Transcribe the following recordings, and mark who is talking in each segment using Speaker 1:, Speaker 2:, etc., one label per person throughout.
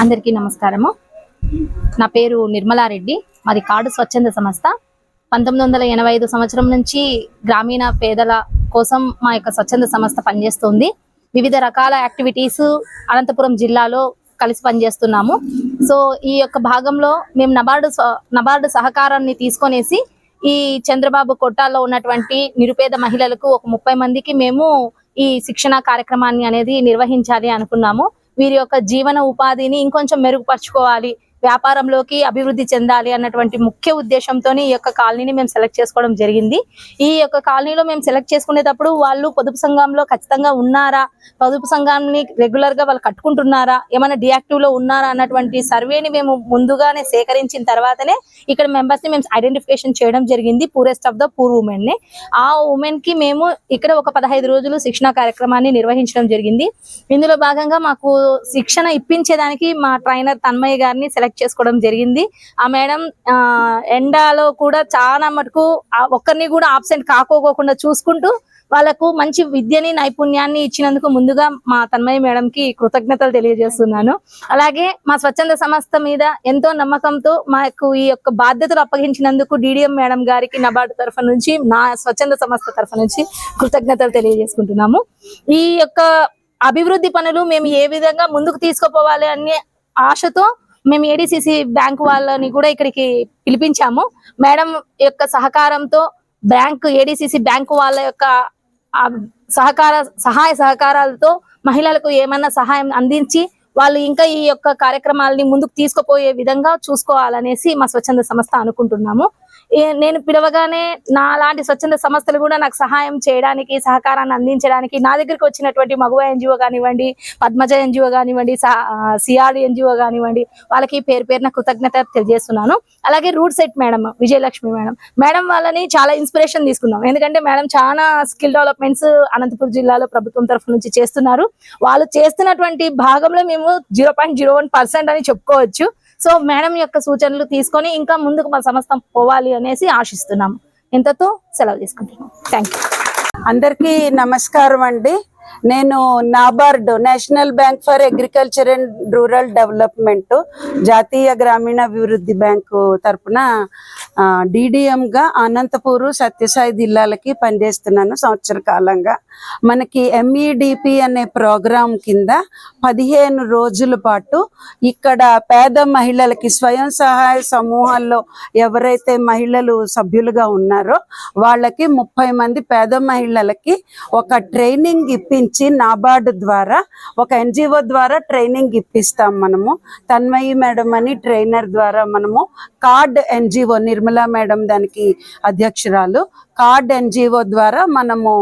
Speaker 1: అందరికీ నమస్కారము. నా పేరు నిర్మలారెడ్డి. మాది కాడు స్వచ్ఛంద సంస్థ. పంతొమ్మిది వందల ఎనభై ఐదు సంవత్సరం నుంచి గ్రామీణ పేదల కోసం మా యొక్క స్వచ్ఛంద సంస్థ పనిచేస్తుంది. వివిధ రకాల యాక్టివిటీస్ అనంతపురం జిల్లాలో కలిసి పనిచేస్తున్నాము. సో ఈ యొక్క భాగంలో మేము నబార్డు నబార్డు సహకారాన్ని తీసుకొనేసి ఈ చంద్రబాబు కొట్టాల్లో ఉన్నటువంటి నిరుపేద మహిళలకు ఒక ముప్పై మందికి మేము ఈ శిక్షణ కార్యక్రమాన్ని అనేది నిర్వహించాలి అనుకున్నాము. వీరి యొక్క జీవన ఉపాధిని ఇంకొంచెం మెరుగుపరచుకోవాలి. వ్యాపారంలోకి అభివృద్ధి చెందాలి అన్నటువంటి ముఖ్య ఉద్దేశంతో ఈ యొక్క కాలనీని మేము సెలెక్ట్ చేసుకోవడం జరిగింది. ఈ యొక్క కాలనీలో మేము సెలెక్ట్ చేసుకునేటప్పుడు వాళ్ళు పొదుపు సంఘంలో ఖచ్చితంగా ఉన్నారా? పొదుపు సంఘాన్ని రెగ్యులర్గా వాళ్ళు కట్టుకుంటున్నారా? ఏమైనా డియాక్టివ్లో ఉన్నారా? అన్నటువంటి సర్వేని మేము ముందుగానే సేకరించిన తర్వాతనే ఇక్కడ మెంబర్స్ని మేము ఐడెంటిఫికేషన్ చేయడం జరిగింది. పూరెస్ట్ ఆఫ్ ద పూర్ ఉమెన్ని ఆ ఉమెన్కి మేము ఇక్కడ ఒక పదహైదు రోజులు శిక్షణ కార్యక్రమాన్ని నిర్వహించడం జరిగింది. ఇందులో భాగంగా మాకు శిక్షణ ఇప్పించేదానికి మా ట్రైనర్ తన్మయ్య గారిని సెలెక్ట్ చేసుకోవడం జరిగింది. ఆ మేడం ఎండాలో కూడా చాలా మటుకు ఒక్కరిని కూడా ఆబ్సెంట్ కాకోకుండా చూసుకుంటూ వాళ్ళకు మంచి విద్యని నైపుణ్యాన్ని ఇచ్చినందుకు ముందుగా మా తన్మయ్య మేడంకి కృతజ్ఞతలు తెలియజేస్తున్నాను. అలాగే మా స్వచ్ఛంద సంస్థ మీద ఎంతో నమ్మకంతో మాకు ఈ యొక్క బాధ్యతలు అప్పగించినందుకు డిడిఎం మేడం గారికి నబార్డు తరఫు నుంచి నా స్వచ్ఛంద సంస్థ తరఫు నుంచి కృతజ్ఞతలు తెలియజేసుకుంటున్నాము. ఈ యొక్క అభివృద్ధి పనులు మేము ఏ విధంగా ముందుకు తీసుకుపోవాలి అనే ఆశతో మేము ఏడిసిసి బ్యాంక్ వాళ్ళని కూడా ఇక్కడికి పిలిపించాము. మేడం యొక్క సహకారంతో బ్యాంక్ ఏడిసిసి బ్యాంకు వాళ్ళ యొక్క సహకార సహాయ సహకారాలతో మహిళలకు ఏమన్నా సహాయం అందించి వాళ్ళు ఇంకా ఈ యొక్క కార్యక్రమాలని ముందుకు తీసుకుపోయే విధంగా చూసుకోవాలనేసి మా స్వచ్ఛంద సంస్థ అనుకుంటున్నాము. నేను పిలవగానే నా లాంటి స్వచ్ఛంద సంస్థలు కూడా నాకు సహాయం చేయడానికి సహకారాన్ని అందించడానికి నా దగ్గరికి వచ్చినటువంటి మగువ ఎన్జిఓ కానివ్వండి పద్మజ ఎన్జిఓ కానివ్వండి సిఆర్ ఎన్జిఓ కానివ్వండి వాళ్ళకి పేరు పేరున కృతజ్ఞత తెలియజేస్తున్నాను. అలాగే root set madam Vijayalakshmi madam. Madam వాళ్ళని చాలా ఇన్స్పిరేషన్ తీసుకున్నాం. ఎందుకంటే మేడం చాలా స్కిల్ డెవలప్మెంట్స్ అనంతపురం జిల్లాలో ప్రభుత్వం తరఫు నుంచి చేస్తున్నారు. వాళ్ళు చేస్తున్నటువంటి భాగంలో మేము zero point zero one percent అని చెప్పుకోవచ్చు. సో మేడం యొక్క సూచనలు తీసుకొని ఇంకా ముందుకు మా సంస్థ పోవాలి అనేసి ఆశిస్తున్నాము. ఇంతతో సెలవు తీసుకుంటున్నాం థ్యాంక్ యూ
Speaker 2: అందరికీ నమస్కారం అండి. నేను NABARD national bank for agriculture and rural development జాతీయ గ్రామీణ అభివృద్ధి బ్యాంకు తరపున DDM గా అనంతపూరు సత్యసాయి జిల్లాలకి పనిచేస్తున్నాను సంవత్సర కాలంగా. మనకి ఎంఈడిపి అనే ప్రోగ్రాం కింద పదిహేను రోజుల పాటు ఇక్కడ పేద మహిళలకి స్వయం సహాయ సమూహాల్లో ఎవరైతే మహిళలు సభ్యులుగా ఉన్నారో వాళ్ళకి ముప్పై మంది పేద మహిళలకి ఒక ట్రైనింగ్ ఇప్పించి నాబార్డు ద్వారా ఒక ఎన్జిఓ ద్వారా ట్రైనింగ్ ఇప్పిస్తాం మనము. తన్మయి మేడం అని ట్రైనర్ ద్వారా మనము కార్డ్ ఎన్జిఓ నిర్మలా మేడం దానికి అధ్యక్షురాలు. కార్డ్ ఎన్జిఓ ద్వారా మనము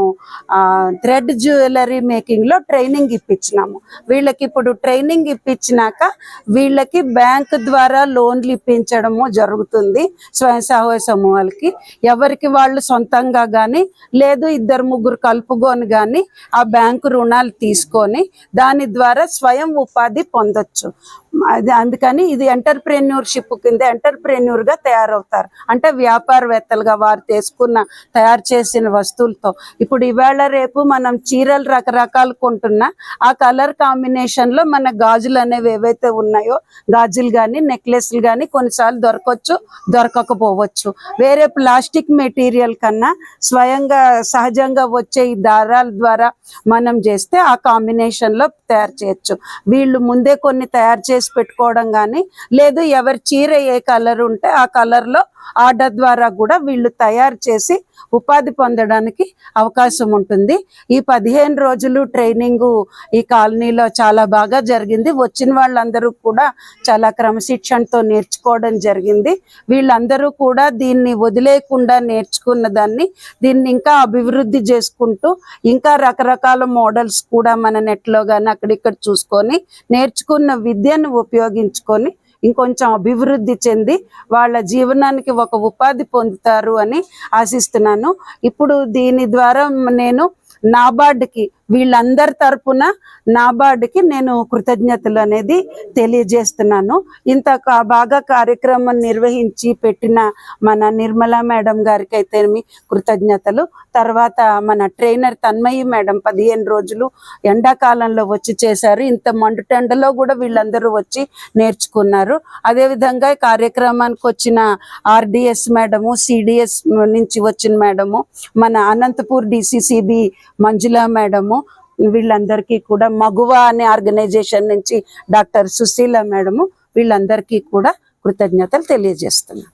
Speaker 2: థ్రెడ్ జ్యువెలరీ మేకింగ్లో ట్రైనింగ్ ఇప్పించినాము. వీళ్ళకి ఇప్పుడు ట్రైనింగ్ ఇప్పించినాక వీళ్ళకి బ్యాంక్ ద్వారా లోన్లు ఇప్పించడము జరుగుతుంది స్వయం సహాయ సమూహాలకి. ఎవరికి వాళ్ళు సొంతంగా కానీ లేదు ఇద్దరు ముగ్గురు కలుపుకొని కానీ ఆ బ్యాంకు రుణాలు తీసుకొని దాని ద్వారా స్వయం ఉపాధి పొందొచ్చు. అది అందుకని ఇది ఎంటర్ప్రెన్యూర్షిప్ కింద ఎంటర్ప్రెన్యూర్గా తయారవుతారు. అంటే వ్యాపారవేత్తలుగా వారు తీసుకున్న తయారు చేసిన వస్తువులతో. ఇప్పుడు ఇవాళ రేపు మనం చీరలు రకరకాలు కొంటున్నా ఆ కలర్ కాంబినేషన్లో మన గాజులు అనేవి ఏవైతే ఉన్నాయో గాజులు కానీ నెక్లెస్లు కానీ కొన్నిసార్లు దొరకవచ్చు దొరకకపోవచ్చు. వేరే ప్లాస్టిక్ మెటీరియల్ కన్నా స్వయంగా సహజంగా వచ్చే ఈ దారాల ద్వారా మనం చేస్తే ఆ కాంబినేషన్లో తయారు చేయొచ్చు. వీళ్ళు ముందే కొన్ని తయారు చేసి పెట్టుకోవడం కానీ లేదు ఎవరి చీర ఏ కలర్ ఉంటే ఆ కలర్లో ఆర్డర్ ద్వారా కూడా వీళ్ళు తయారు చేసి ఉపాధి పొందడానికి అవకాశం ఉంటుంది. ఈ పదిహేను రోజులు ట్రైనింగ్ ఈ కాలనీలో చాలా బాగా జరిగింది. వచ్చిన వాళ్ళందరూ కూడా చాలా క్రమశిక్షణతో నేర్చుకోవడం జరిగింది. వీళ్ళందరూ కూడా దీన్ని వదిలేయకుండా నేర్చుకున్న దాన్ని దీన్ని ఇంకా అభివృద్ధి చేసుకుంటూ ఇంకా రకరకాల మోడల్స్ కూడా మన నెట్లో కానీ అక్కడిక్కడ చూసుకొని నేర్చుకున్న విద్యను ఉపయోగించుకొని ఇంకొంచెం అభివృద్ధి చెంది వాళ్ళ జీవనానికి ఒక ఉపాధి పొందుతారు అని ఆశిస్తున్నాను. ఇప్పుడు దీని ద్వారా నేను నాబార్డ్కి వీళ్ళందరి తరపున నాబార్డుకి నేను కృతజ్ఞతలు అనేది తెలియజేస్తున్నాను. ఇంత బాగా కార్యక్రమం నిర్వహించి పెట్టిన మన నిర్మలా మేడం గారికి అయితే కృతజ్ఞతలు. తర్వాత మన ట్రైనర్ తన్మయి మేడం పదిహేను రోజులు ఎండాకాలంలో వచ్చి చేశారు. ఇంత మండుటెండలో కూడా వీళ్ళందరూ వచ్చి నేర్చుకున్నారు. అదేవిధంగా ఈ కార్యక్రమానికి వచ్చిన ఆర్డిఎస్ మేడము సిడిఎస్ నుంచి వచ్చిన మేడము మన అనంతపూర్ డిసిసిబి మంజుల మేడము. వీళ్ళందరికీ కూడా మగువ అనే ఆర్గనైజేషన్ నుంచి డాక్టర్ సుశీల మేడము. వీళ్ళందరికీ కూడా కృతజ్ఞతలు తెలియజేస్తున్నాను.